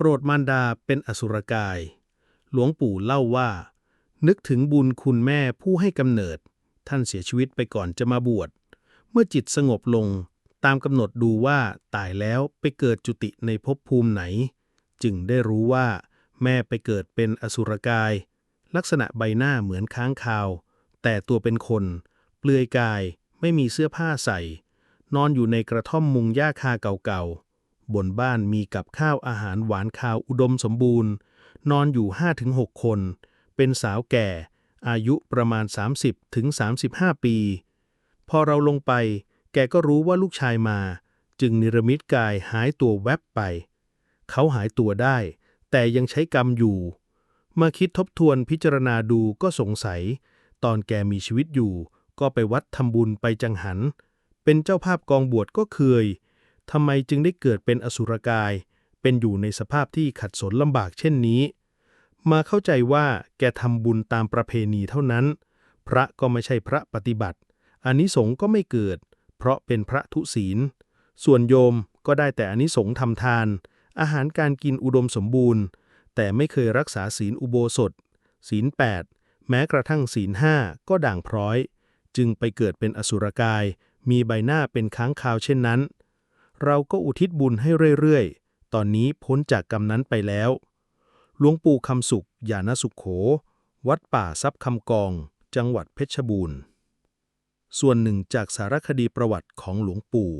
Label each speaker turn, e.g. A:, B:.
A: โปรดมารดาเป็นอสุรกาย หลวงปู่เล่าว่า นึกถึงบุญคุณแม่ผู้ให้กำเนิด ท่านเสียชีวิตไปก่อนจะมาบวช เมื่อจิตสงบลง ตามกำหนดดูว่าตายแล้วไปเกิดจุติในภพภูมิไหน จึงได้รู้ว่า แม่ไปเกิดเป็นอสุรกาย ลักษณะใบหน้าเหมือนค้างคาว แต่ตัวเป็นคน เปลือยกายไม่มีเสื้อผ้าใส่ นอนอยู่ในกระท่อมมุงหญ้าคาเก่าๆ บนบ้านมีกับข้าวอาหารหวานคาวอุดมสมบูรณ์ นอนอยู่ 5-6 คน เป็นสาวแก่ อายุประมาณ 30-35 ปี พอเราลงไป แกก็รู้ว่าลูกชายมา จึงนิรมิตกายหายตัวแวบไป เขาหายตัวได้ แต่ยังใช้กรรมอยู่ มาคิดทบทวนพิจารณาดูก็สงสัย ตอนแกมีชีวิตอยู่ ก็ไปวัดทำบุญไปจังหัน เป็นเจ้าภาพกองบวชก็เคย ทำไมจึงได้เกิดเป็นอสุรกาย เป็นอยู่ในสภาพที่ขัดสนลำบากเช่นนี้ มาเข้าใจว่าแกทำบุญตามประเพณีเท่านั้น พระก็ไม่ใช่พระปฏิบัติอานิสงส์ก็ไม่เกิด เพราะเป็นพระทุศีล ส่วนโยมก็ได้แต่อานิสงส์ทำทาน อาหารการกินอุดมสมบูรณ์ แต่ไม่เคยรักษาศีลอุโบสถ ศีลแปดแม้กระทั่งศีลห้าก็ด่างพร้อย จึงไปเกิดเป็นอสุรกาย มีใบหน้าเป็นค้างคาวเช่นนั้น เราก็อุทิศบุญให้เรื่อยๆ ตอนนี้พ้นจากกรรมนั้นไปแล้ว หลวงปู่คำสุขยานสุขโข วัดป่าทรัพย์คำกอง จังหวัดเพชรบูรณ์ ส่วนหนึ่งจากสารคดีประวัติของหลวงปู่